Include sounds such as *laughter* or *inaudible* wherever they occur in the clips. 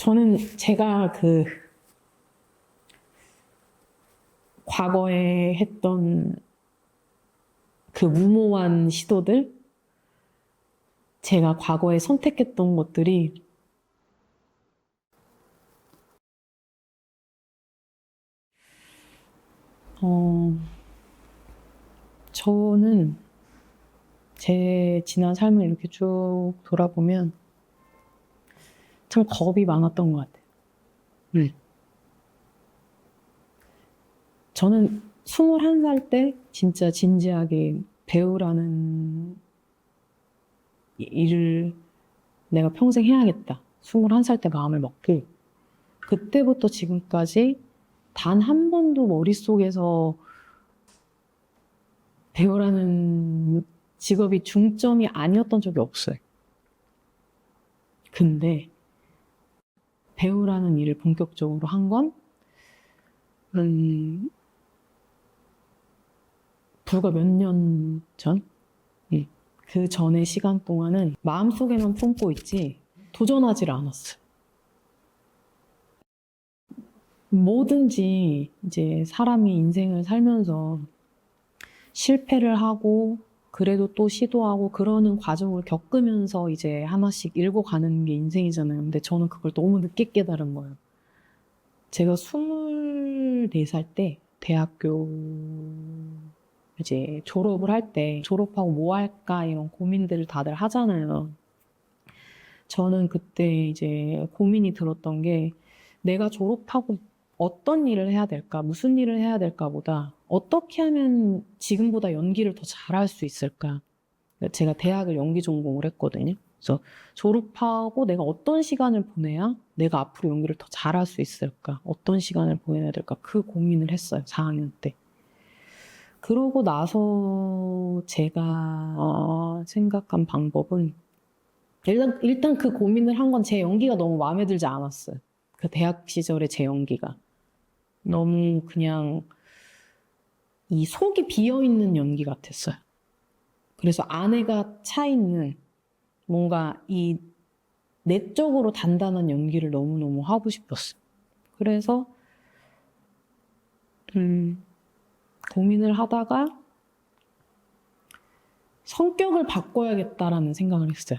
저는 제가 그 과거에 했던 그 무모한 시도들, 제가 과거에 선택했던 것들이 어, 저는 제 지난 삶을 이렇게 쭉 돌아보면 참 겁이 많았던 것 같아요. 네. 저는 21살 때 진짜 진지하게 배우라는 이- 일을 내가 평생 해야겠다. 21살 때 마음을 먹고 그때부터 지금까지 단 한 번도 머릿속에서 배우라는 직업이 중점이 아니었던 적이 없어요. 근데 배우라는 일을 본격적으로 한 건, 음, 불과 몇 년 전? 예. 그 전의 시간 동안은 마음속에만 품고 있지, 도전하지를 않았어요. 뭐든지 이제 사람이 인생을 살면서 실패를 하고 그래도 또 시도하고 그러는 과정을 겪으면서 이제 하나씩 읽어가는 게 인생이잖아요. 근데 저는 그걸 너무 늦게 깨달은 거예요. 제가 24살 때 대학교 이제 졸업을 할 때 졸업하고 뭐 할까 이런 고민들을 다들 하잖아요. 저는 그때 이제 고민이 들었던 게 내가 졸업하고 어떤 일을 해야 될까, 무슨 일을 해야 될까 보다 어떻게 하면 지금보다 연기를 더 잘할 수 있을까. 제가 대학을 연기 전공을 했거든요. 그래서 졸업하고 내가 어떤 시간을 보내야 내가 앞으로 연기를 더 잘할 수 있을까? 어떤 시간을 보내야 될까? 그 고민을 했어요. 4학년 때. 그러고 나서 제가 어, 생각한 방법은 일단, 일단 그 고민을 한 건 제 연기가 너무 마음에 들지 않았어요. 그 대학 시절의 제 연기가. 너무 그냥 이 속이 비어 있는 연기 같았어요. 그래서 안에가 차 있는 뭔가 이 내적으로 단단한 연기를 너무너무 하고 싶었어요. 그래서 음, 고민을 하다가 성격을 바꿔야겠다라는 생각을 했어요.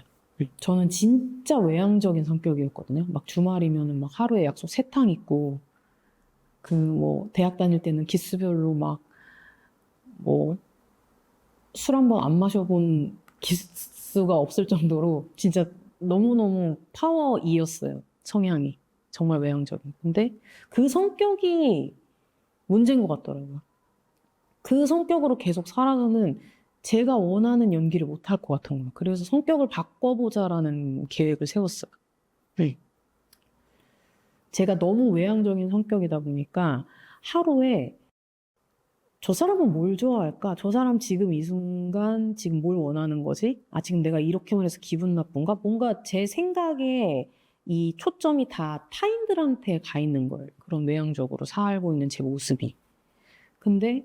저는 진짜 외향적인 성격이었거든요. 막 주말이면은 막 하루에 약속 세탕 있고, 그 뭐 대학 다닐 때는 기수별로 막 뭐 술 한 번 안 마셔본 기수가 없을 정도로 진짜 너무너무 파워이였어요. 성향이. 정말 외향적인. 근데 그 성격이 문제인 것 같더라고요. 그 성격으로 계속 살아가는 제가 원하는 연기를 못 할 것 같은 거예요. 그래서 성격을 바꿔보자라는 계획을 세웠어요. 네. 제가 너무 외향적인 성격이다 보니까 하루에 저 사람은 뭘 좋아할까? 저 사람 지금 이 순간 지금 뭘 원하는 거지? 아, 지금 내가 이렇게만 해서 기분 나쁜가? 뭔가 제 생각에 이 초점이 다 타인들한테 가 있는 거예요. 그런 외향적으로 살고 있는 제 모습이. 근데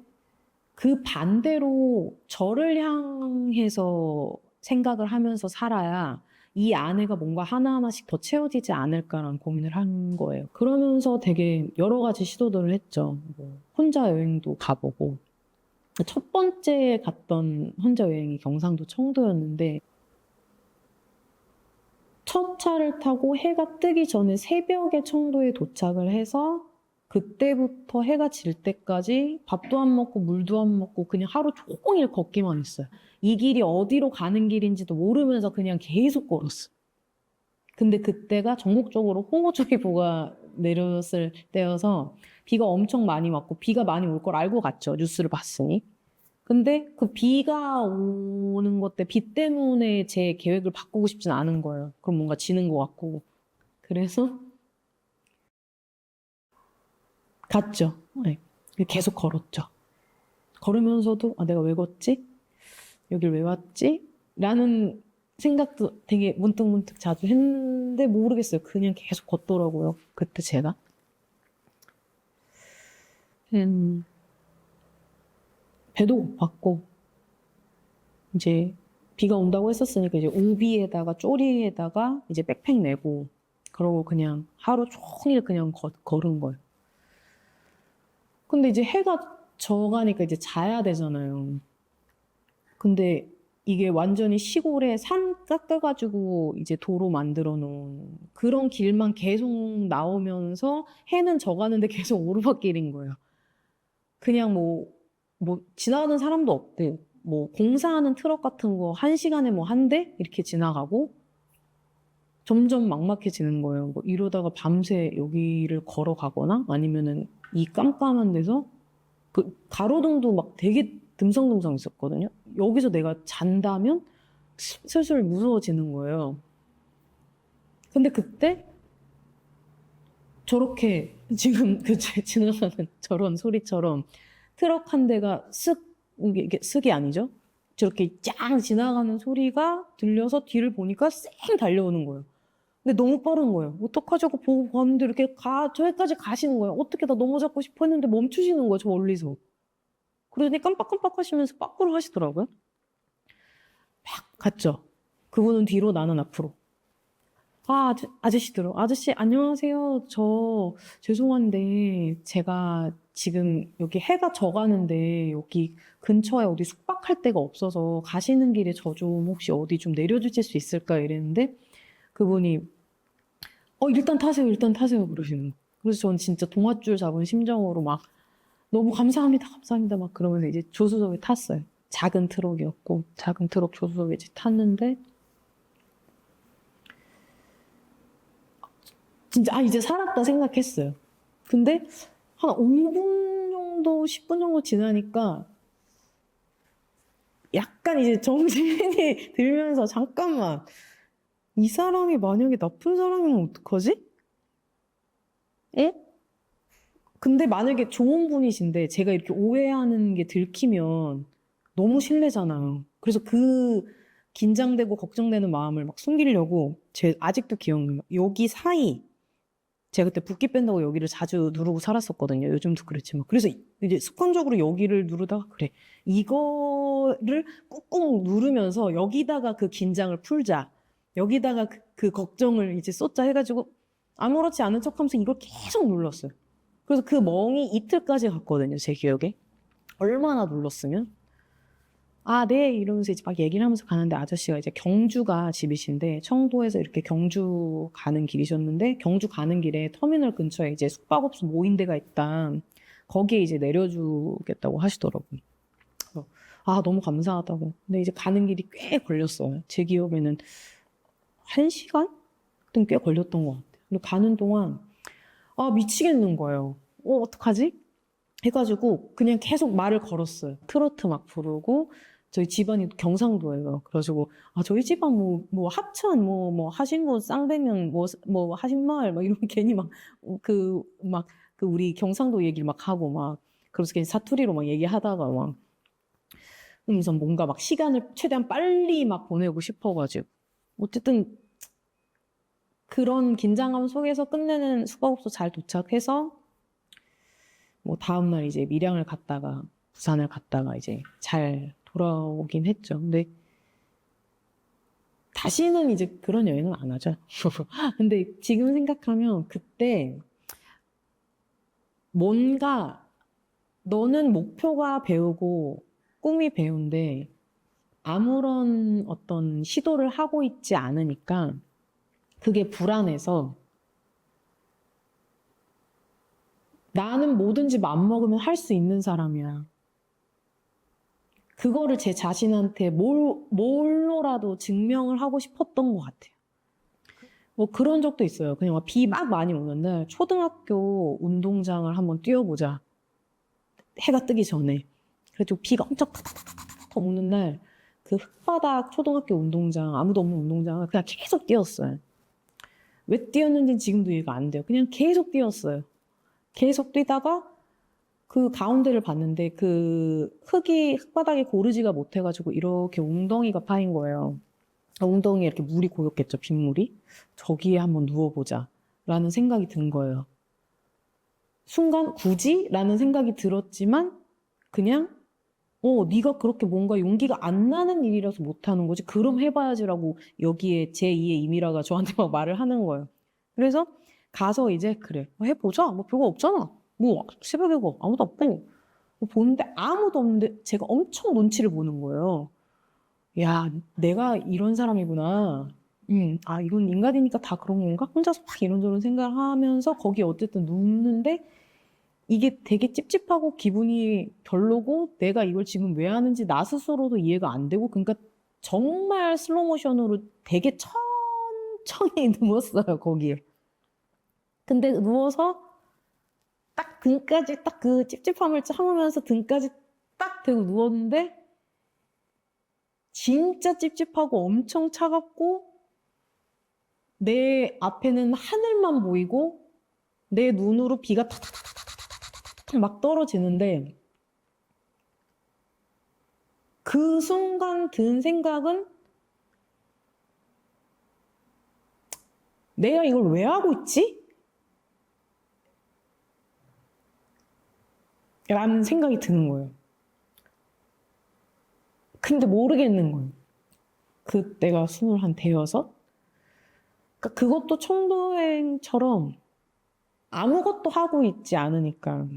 그 반대로 저를 향해서 생각을 하면서 살아야 이 안에가 뭔가 하나하나씩 더 채워지지 않을까라는 고민을 한 거예요. 그러면서 되게 여러 가지 시도들을 했죠. 뭐 혼자 여행도 가보고. 첫 번째 갔던 혼자 여행이 경상도 청도였는데, 첫 차를 타고 해가 뜨기 전에 새벽에 청도에 도착을 해서 그때부터 해가 질 때까지 밥도 안 먹고 물도 안 먹고 그냥 하루 종일 걷기만 했어요. 이 길이 어디로 가는 길인지도 모르면서 그냥 계속 걸었어요. 근데 그때가 전국적으로 홍어주의 보가 *laughs* 내렸을 때여서 비가 엄청 많이 왔고 비가 많이 올 걸 알고 갔죠. 뉴스를 봤으니. 근데 그 비가 오는 것 때 비 때문에 제 계획을 바꾸고 싶진 않은 거예요. 그럼 뭔가 지는 것 같고. 그래서 갔죠. 네. 계속 걸었죠. 걸으면서도 아, 내가 왜 걷지? 여길 왜 왔지? 라는 생각도 되게 문득문득 자주 했는데 모르겠어요. 그냥 계속 걷더라고요. 그때 제가. 음, 배도 고팠고 이제 비가 온다고 했었으니까 이제 우비에다가 쪼리에다가 이제 백팩 메고 그러고 그냥 하루 종일 그냥 거- 걸은 거예요. 근데 이제 해가 져가니까 이제 자야 되잖아요. 근데 이게 완전히 시골에 산 깎아가지고 이제 도로 만들어 놓은 그런 길만 계속 나오면서 해는 져가는데 *laughs* 계속 오르막길인 거예요. 그냥 뭐, 뭐, 지나가는 사람도 없대. 뭐, 공사하는 트럭 같은 거 한 시간에 뭐 한 대? 이렇게 지나가고 점점 막막해지는 거예요. 뭐 이러다가 밤새 여기를 걸어가거나 아니면은 이 깜깜한 데서 그 가로등도 막 되게 듬성듬성 있었거든요. 여기서 내가 잔다면 슬- 슬슬 무서워지는 거예요. 근데 그때 저렇게 *laughs* 지금 그 제- 지나가는 저런 소리처럼 트럭 한 대가 쓱 이게, 쓱이 아니죠? 저렇게 쫙 지나가는 소리가 들려서 뒤를 보니까 쌩 달려오는 거예요. 근데 너무 빠른 거예요. 어떡하지? 하고 보고 봤는데 이렇게 가, 저기까지 가시는 거예요. 어떻게 나 넘어잡고 싶어 했는데 멈추시는 거예요. 저 멀리서. 그러더니 깜빡깜빡 하시면서 빠꾸를 하시더라고요. 막 갔죠. 그분은 뒤로, 나는 앞으로. 아, 아저, 아저씨들어. 아저씨, 안녕하세요. 저, 죄송한데, 제가 지금 여기 해가 져가는데, 여기 근처에 어디 숙박할 데가 없어서 가시는 길에 저 좀 혹시 어디 좀 내려주실 수 있을까? 이랬는데, 그분이, 어, 일단 타세요, 일단 타세요. 그러시는. 그래서 전 진짜 동아줄 잡은 심정으로 막, 너무 감사합니다, 감사합니다. 막 그러면서 이제 조수석에 탔어요. 작은 트럭이었고, 작은 트럭 조수석에 이제 탔는데, 진짜, 아, 이제 살았다 생각했어요. 근데 한 5분 정도, 10분 정도 지나니까 약간 이제 정신이 *laughs* 들면서 잠깐만, 이 사람이 만약에 나쁜 사람이면 어떡하지? 에? 근데 만약에 좋은 분이신데 제가 이렇게 오해하는 게 들키면 너무 실례잖아요. 그래서 그 긴장되고 걱정되는 마음을 막 숨기려고 제 아직도 기억나요. 여기 사이 제가 그때 붓기 뺀다고 여기를 자주 누르고 살았었거든요. 요즘도 그렇지만. 그래서 이제 습관적으로 여기를 누르다가 그래. 이거를 꾹꾹 누르면서 여기다가 그 긴장을 풀자. 여기다가 그, 그 걱정을 이제 쏟자 해가지고 아무렇지 않은 척 하면서 이걸 계속 눌렀어요. 그래서 그 멍이 이틀까지 갔거든요. 제 기억에. 얼마나 눌렀으면. 아, 네. 이러면서 이제 막 얘기를 하면서 가는데 아저씨가 이제 경주가 집이신데 청도에서 이렇게 경주 가는 길이셨는데 경주 가는 길에 터미널 근처에 이제 숙박업소 모인 데가 있다. 거기에 이제 내려주겠다고 하시더라고요. 아, 너무 감사하다고. 근데 이제 가는 길이 꽤 걸렸어요. 제 기억에는 한 시간? 꽤 걸렸던 것 같아요. 근데 가는 동안 아, 미치겠는 거예요. 어, 어떡하지? 해가지고 그냥 계속 말을 걸었어요. 트로트 막 부르고 저희 집안이 경상도예요. 그래가지고 아 저희 집안 뭐 뭐 합천 뭐 뭐 하신고 쌍배면 뭐 뭐 하신마을 막 이런 *laughs* 괜히 막 그 막 그 우리 경상도 얘기를 막 하고 막 그래서 괜히 사투리로 막 얘기하다가 막 그러면서 뭔가 막 시간을 최대한 빨리 막 보내고 싶어가지고 어쨌든 그런 긴장감 속에서 끝내는 숙박업소 잘 도착해서 뭐 다음 날 이제 밀양을 갔다가 부산을 갔다가 이제 잘 돌아오긴 했죠. 근데 다시는 이제 그런 여행은 안 하죠. *laughs* 근데 지금 생각하면 그때 뭔가 너는 목표가 배우고 꿈이 배운데 아무런 어떤 시도를 하고 있지 않으니까 그게 불안해서 나는 뭐든지 맘먹으면 할 수 있는 사람이야. 그거를 제 자신한테 뭘, 뭘로라도 증명을 하고 싶었던 것 같아요. 뭐 그런 적도 있어요. 그냥 비 막 많이 오는 날 초등학교 운동장을 한번 뛰어보자. 해가 뜨기 전에. 그래가지고 비가 엄청 타타타타타 오는 날 그 흙바닥 초등학교 운동장, 아무도 없는 운동장을 그냥 계속 뛰었어요. 왜 뛰었는지 지금도 이해가 안 돼요. 그냥 계속 뛰었어요. 계속 뛰다가 그 가운데를 봤는데 그 흙이 흙바닥에 고르지가 못해가지고 이렇게 웅덩이가 파인 거예요. 웅덩이에 이렇게 물이 고였겠죠, 빗물이. 저기에 한번 누워보자. 라는 생각이 든 거예요. 순간 굳이? 라는 생각이 들었지만 그냥 어, 네가 그렇게 뭔가 용기가 안 나는 일이라서 못 하는 거지. 그럼 해봐야지라고 여기에 제2의 임이라가 저한테 막 말을 하는 거예요. 그래서 가서 이제 그래 뭐 해보자 뭐 별거 없잖아 뭐 새벽이고 아무도 없고 뭐 보는데 아무도 없는데 제가 엄청 눈치를 보는 거예요. 야 내가 이런 사람이구나. 음, 아 이건 인간이니까 다 그런 건가? 혼자서 막 이런저런 생각하면서 거기 어쨌든 눕는데 이게 되게 찝찝하고 기분이 별로고 내가 이걸 지금 왜 하는지 나 스스로도 이해가 안 되고 그러니까 정말 슬로우 모션으로 되게 천천히 *laughs* 누웠어요 거기에. 근데 누워서 딱 등까지 딱 그 찝찝함을 참으면서 등까지 딱 대고 누웠는데 진짜 찝찝하고 엄청 차갑고 내 앞에는 하늘만 보이고 내 눈으로 비가 타타타타타 타타타타 막 떨어지는데 그 순간 든 생각은 내가 이걸 왜 하고 있지? 라는 생각이 드는 거예요. 근데 모르겠는 거예요. 그때가 스물 한 대여섯? 그러니까 그것도 총도행처럼 아무것도 하고 있지 않으니까.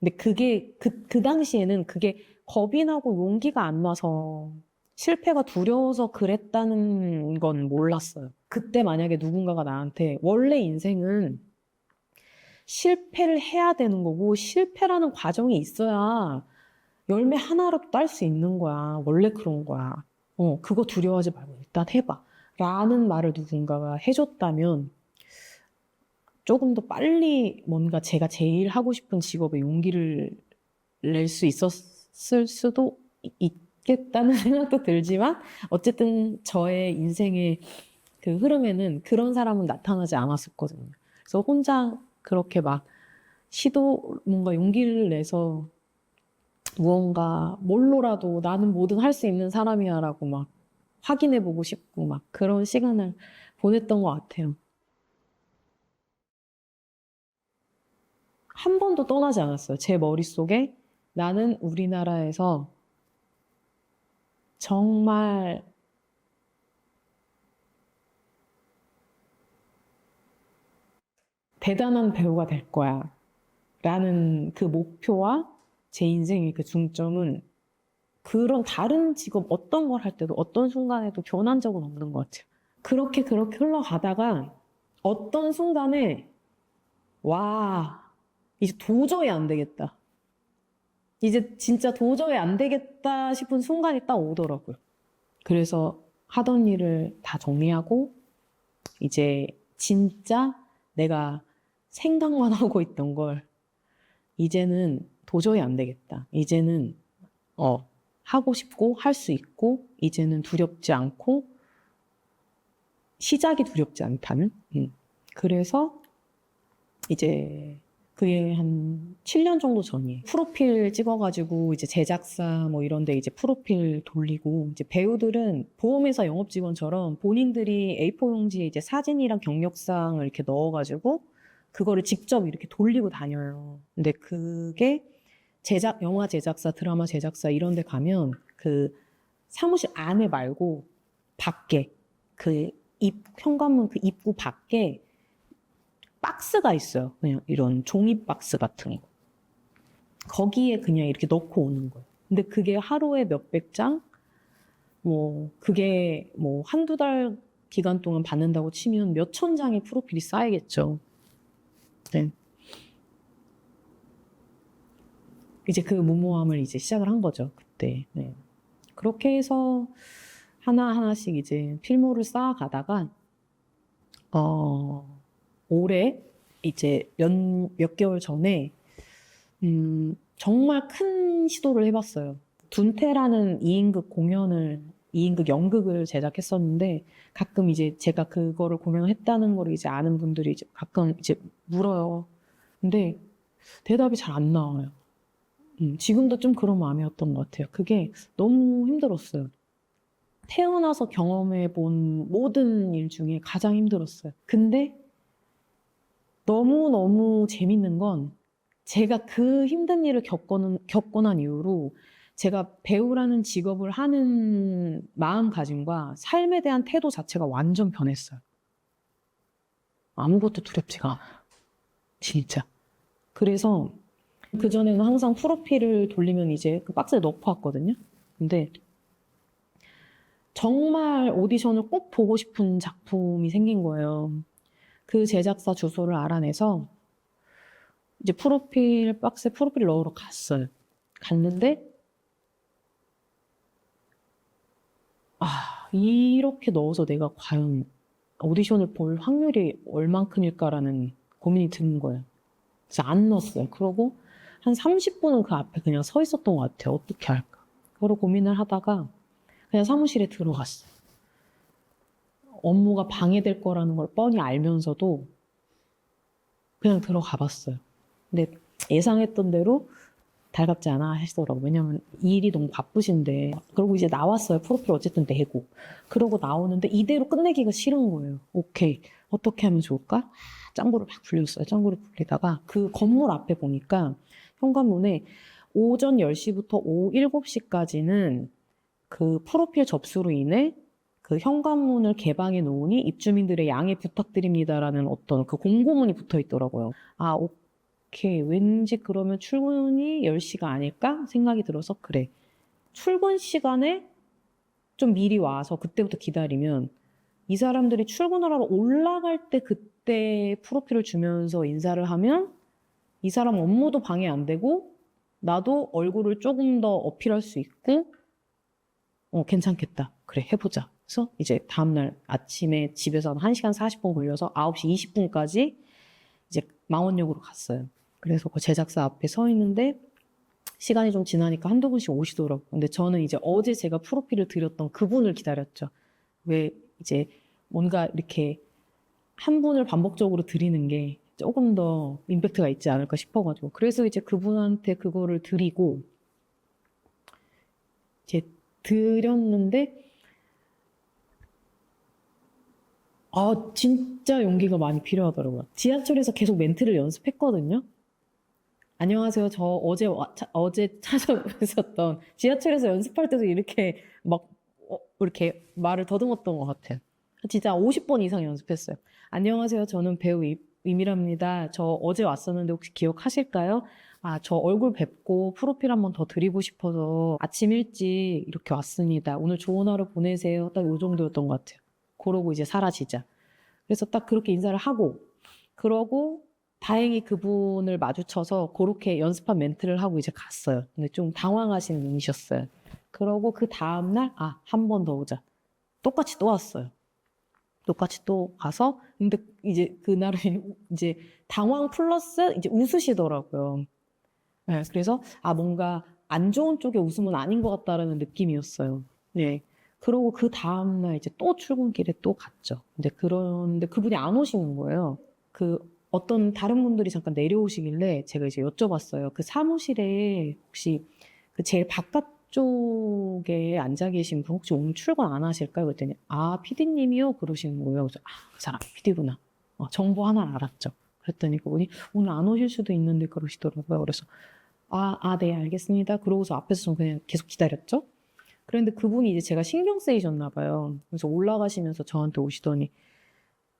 근데 그게, 그, 그 당시에는 그게 겁이 나고 용기가 안 나서 실패가 두려워서 그랬다는 건 몰랐어요. 그때 만약에 누군가가 나한테 원래 인생은 실패를 해야 되는 거고 실패라는 과정이 있어야 열매 하나라도 딸 수 있는 거야. 원래 그런 거야. 어, 그거 두려워하지 말고 일단 해봐. 라는 말을 누군가가 해줬다면 조금 더 빨리 뭔가 제가 제일 하고 싶은 직업에 용기를 낼 수 있었을 수도 있겠다는 *laughs* 생각도 들지만 어쨌든 저의 인생의 그 흐름에는 그런 사람은 나타나지 않았었거든요. 그래서 혼자 그렇게 막 시도 뭔가 용기를 내서 무언가 뭘로라도 나는 뭐든 할 수 있는 사람이야라고 막 확인해 보고 싶고 막 그런 시간을 보냈던 것 같아요. 한 번도 떠나지 않았어요. 제 머릿속에 나는 우리나라에서 정말 대단한 배우가 될 거야. 라는 그 목표와 제 인생의 그 중점은 그런 다른 직업 어떤 걸 할 때도 어떤 순간에도 변한 적은 없는 것 같아요. 그렇게 그렇게 흘러가다가 어떤 순간에 와, 이제 도저히 안 되겠다. 이제 진짜 도저히 안 되겠다 싶은 순간이 딱 오더라고요. 그래서 하던 일을 다 정리하고 이제 진짜 내가 생각만 *laughs* 하고 있던 걸 이제는 도저히 안 되겠다. 이제는 어 하고 싶고 할 수 있고 이제는 두렵지 않고 시작이 두렵지 않다는. 음. 그래서 이제 그게 한 7년 정도 전이에요. 프로필 찍어가지고 이제 제작사 뭐 이런데 이제 프로필 돌리고 이제 배우들은 보험회사 영업 직원처럼 본인들이 A4 용지에 이제 사진이랑 경력사항을 이렇게 넣어가지고 그거를 직접 이렇게 돌리고 다녀요. 근데 그게 제작, 영화 제작사, 드라마 제작사 이런 데 가면 그 사무실 안에 말고 밖에 그 입, 현관문 그 입구 밖에 박스가 있어요. 그냥 이런 종이 박스 같은 거. 거기에 그냥 이렇게 넣고 오는 거예요. 근데 그게 하루에 몇백 장? 뭐, 그게 뭐 한두 달 기간 동안 받는다고 치면 몇 천 장의 프로필이 쌓이겠죠. 네. 이제 그 무모함을 이제 시작을 한 거죠. 그때. 네. 그렇게 해서 하나하나씩 이제 필모를 쌓아가다가, 어, 올해 이제 몇, 몇 개월 전에, 음, 정말 큰 시도를 해봤어요. 둔태라는 2인극 공연을, 2인극 연극을 제작했었는데, 가끔 이제 제가 그거를 공연을 했다는 걸 이제 아는 분들이 이제 가끔 이제 물어요. 근데 대답이 잘 안 나와요. 음, 지금도 좀 그런 마음이었던 것 같아요. 그게 너무 힘들었어요. 태어나서 경험해 본 모든 일 중에 가장 힘들었어요. 근데 너무너무 재밌는 건 제가 그 힘든 일을 겪고, 겪고 난 이후로 제가 배우라는 직업을 하는 마음가짐과 삶에 대한 태도 자체가 완전 변했어요. 아무것도 두렵지가 않아. 진짜. 그래서 그전에는 항상 프로필을 돌리면 이제 그 박스에 넣고 왔거든요. 근데 정말 오디션을 꼭 보고 싶은 작품이 생긴 거예요. 그 제작사 주소를 알아내서 이제 프로필 박스에 프로필 넣으러 갔어요. 갔는데 아 이렇게 넣어서 내가 과연 오디션을 볼 확률이 얼만큼일까라는 고민이 드는 거예요. 그래서 안 넣었어요. 그러고 한 30분은 그 앞에 그냥 서 있었던 것 같아요. 어떻게 할까? 그걸 고민을 하다가 그냥 사무실에 들어갔어요. 업무가 방해될 거라는 걸 뻔히 알면서도 그냥 들어가 봤어요. 근데 예상했던 대로 달갑지 않아 하시더라고요. 왜냐면 일이 너무 바쁘신데. 그러고 이제 나왔어요. 프로필 어쨌든 내고. 그러고 나오는데 이대로 끝내기가 싫은 거예요. 오케이. 어떻게 하면 좋을까? 아, 짱구를 막 불렸어요. 짱구를 불리다가 그 건물 앞에 보니까 현관문에 오전 10시부터 오후 7시까지는 그 프로필 접수로 인해 그 현관문을 개방해 놓으니 입주민들의 양해 부탁드립니다라는 어떤 그 공고문이 붙어 있더라고요. 아, 오케이. 왠지 그러면 출근이 10시가 아닐까 생각이 들어서 그래. 출근 시간에 좀 미리 와서 그때부터 기다리면 이 사람들이 출근을 하러 올라갈 때 그때 프로필을 주면서 인사를 하면 이 사람 업무도 방해 안 되고 나도 얼굴을 조금 더 어필할 수 있고 어, 괜찮겠다. 그래, 해보자. 그래서 이제 다음날 아침에 집에서 한 1시간 40분 걸려서 9시 20분까지 이제 망원역으로 갔어요. 그래서 그 제작사 앞에 서 있는데 시간이 좀 지나니까 한두 분씩 오시더라고요. 근데 저는 이제 어제 제가 프로필을 드렸던 그분을 기다렸죠. 왜 이제 뭔가 이렇게 한 분을 반복적으로 드리는 게 조금 더 임팩트가 있지 않을까 싶어가지고. 그래서 이제 그분한테 그거를 드리고 이제 드렸는데 아, 진짜 용기가 많이 필요하더라고요. 지하철에서 계속 멘트를 연습했거든요. 안녕하세요. 저 어제 와- 차- 어제 찾아뵀었던 지하철에서 연습할 때도 이렇게 막 어, 이렇게 말을 더듬었던 것 같아요. 진짜 50번 이상 연습했어요. 안녕하세요. 저는 배우 이- 이미랍니다. 저 어제 왔었는데 혹시 기억하실까요? 아, 저 얼굴 뵙고 프로필 한번 더 드리고 싶어서 아침 일찍 이렇게 왔습니다. 오늘 좋은 하루 보내세요. 딱요 정도였던 것 같아요. 그러고 이제 사라지자. 그래서 딱 그렇게 인사를 하고, 그러고 다행히 그분을 마주쳐서 그렇게 연습한 멘트를 하고 이제 갔어요. 근데 좀 당황하시는 눈이셨어요. 그러고 그 다음날, 아, 한 번 더 오자. 똑같이 또 왔어요. 똑같이 또 가서, 근데 이제 그날은 *laughs* 이제 당황 플러스 이제 웃으시더라고요. 네, 그래서, 아, 뭔가 안 좋은 쪽의 웃음은 아닌 것 같다라는 느낌이었어요. 네. 그러고 그 다음날 이제 또 출근길에 또 갔죠. 근데 그런데 그분이 안 오시는 거예요. 그 어떤 다른 분들이 잠깐 내려오시길래 제가 이제 여쭤봤어요. 그 사무실에 혹시 그 제일 바깥쪽에 앉아 계신 분 혹시 오늘 출근 안 하실까요? 그랬더니 아, 피디님이요? 그러시는 거예요. 그래서 아, 그 사람 피디구나. 어, 정보 하나 알았죠. 그랬더니 그분이 오늘 안 오실 수도 있는데 그러시더라고요. 그래서 아, 아, 네, 알겠습니다. 그러고서 앞에서 좀 그냥 계속 기다렸죠. 그런데 그분이 이제 제가 신경 쓰이셨나 봐요. 그래서 올라가시면서 저한테 오시더니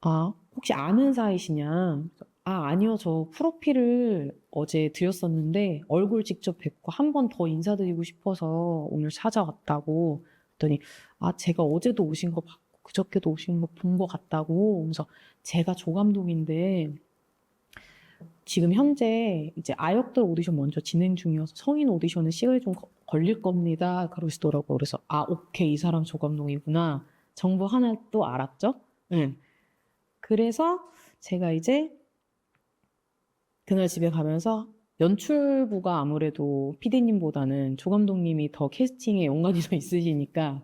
아, 혹시 아는 사이시냐? 아, 아니요. 저 프로필을 어제 드렸었는데 얼굴 직접 뵙고 한 번 더 인사드리고 싶어서 오늘 찾아왔다고 그랬더니 아, 제가 어제도 오신 거 봤고 그저께도 오신 거 본 거 같다고 그래서 제가 조 감독인데 지금 현재 이제 아역들 오디션 먼저 진행 중이어서 성인 오디션은 시간이 좀 거- 걸릴 겁니다. 그러시더라고요. 그래서 아, 오케이. 이 사람 조 감독이구나. 정보 하나 또 알았죠? 응. 그래서 제가 이제 그날 집에 가면서 연출부가 아무래도 PD님보다는 조 감독님이 더 캐스팅에 연관이 더 *laughs* 있으시니까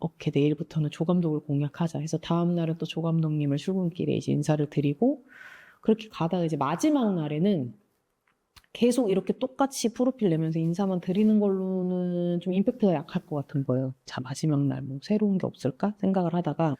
오케이 내일부터는 조 감독을 공략하자 해서 다음 날은 또 조 감독님을 출근길에 이제 인사를 드리고 그렇게 가다가 이제 마지막 날에는 계속 이렇게 똑같이 프로필 내면서 인사만 드리는 걸로는 좀 임팩트가 약할 것 같은 거예요. 자 마지막 날 뭐 새로운 게 없을까 생각을 하다가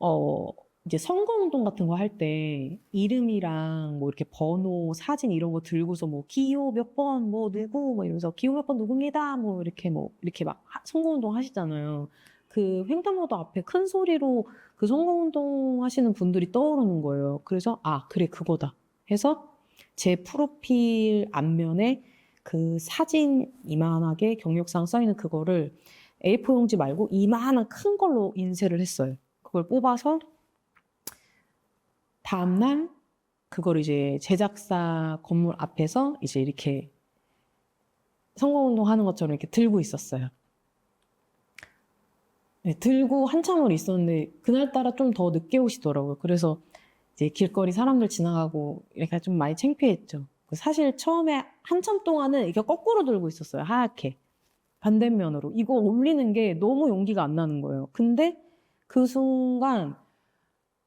어 이제 선거운동 같은 거 할 때 이름이랑 뭐 이렇게 번호, 사진 이런 거 들고서 뭐 기호 몇 번 뭐 누구 뭐 이러면서 기호 몇 번 누굽니다 뭐 이렇게 뭐 이렇게 막 하- 선거운동 하시잖아요. 그 횡단보도 앞에 큰 소리로 그 선거운동 하시는 분들이 떠오르는 거예요. 그래서 아 그래 그거다 해서 제 프로필 앞면에 그 사진 이만하게 경력상 써있는 그거를 A4 용지 말고 이만한 큰 걸로 인쇄를 했어요. 그걸 뽑아서 다음날 그걸 이제 제작사 건물 앞에서 이제 이렇게 선거운동 하는 것처럼 이렇게 들고 있었어요. 네, 들고 한참을 있었는데 그날따라 좀 더 늦게 오시더라고요. 그래서 이제 길거리 사람들 지나가고 이렇게 좀 많이 창피했죠. 사실 처음에 한참 동안은 이렇게 거꾸로 들고 있었어요. 하얗게. 반대면으로. 이거 올리는 게 너무 용기가 안 나는 거예요. 근데 그 순간,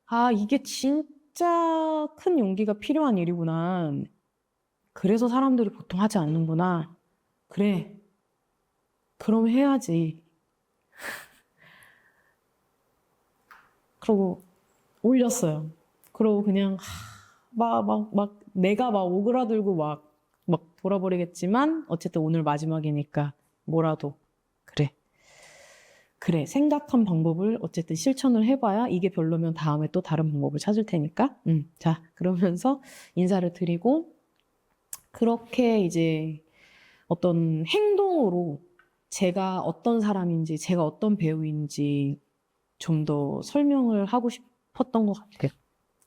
아, 이게 진짜 큰 용기가 필요한 일이구나. 그래서 사람들이 보통 하지 않는구나. 그래. 그럼 해야지. 그러고 올렸어요. 그러고 그냥 막 막 막 내가 막 오그라들고 막 막 돌아버리겠지만 어쨌든 오늘 마지막이니까 뭐라도 그래. 그래. 생각한 방법을 어쨌든 실천을 해봐야 이게 별로면 다음에 또 다른 방법을 찾을 테니까. 음. 자, 그러면서 인사를 드리고 그렇게 이제 어떤 행동으로 제가 어떤 사람인지, 제가 어떤 배우인지 좀 더 설명을 하고 싶었던 것 같아요.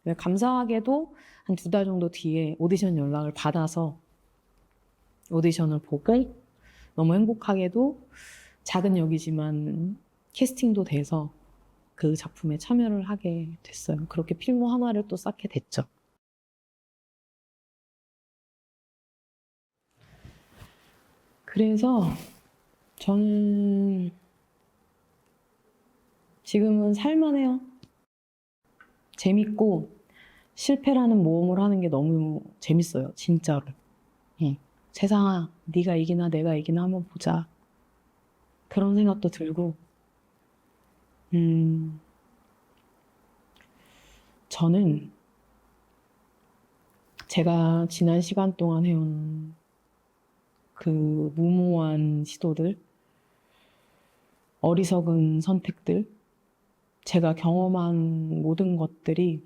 네, 감사하게도 한 두 달 정도 뒤에 오디션 연락을 받아서 오디션을 보고 너무 행복하게도 작은 역이지만 캐스팅도 돼서 그 작품에 참여를 하게 됐어요. 그렇게 필모 하나를 또 쌓게 됐죠. 그래서 저는 지금은 살만해요. 재밌고 실패라는 모험을 하는 게 너무 재밌어요. 진짜로. 응. 세상아, 네가 이기나 내가 이기나 한번 보자. 그런 생각도 들고, 음, 저는 제가 지난 시간 동안 해온 그 무모한 시도들, 어리석은 선택들, 제가 경험한 모든 것들이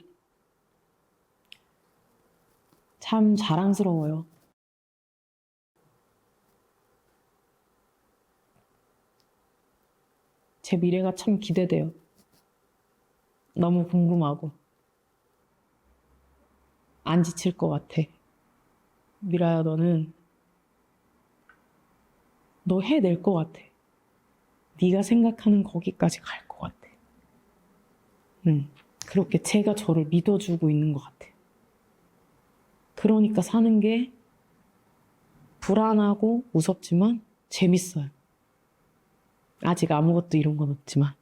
참 자랑스러워요. 제 미래가 참 기대돼요. 너무 궁금하고. 안 지칠 것 같아. 미라야, 너는 너 해낼 것 같아. 네가 생각하는 거기까지 갈것 같아. 음, 그렇게 제가 저를 믿어주고 있는 것 같아. 그러니까 사는 게 불안하고 무섭지만 재밌어요. 아직 아무것도 이룬 건 없지만.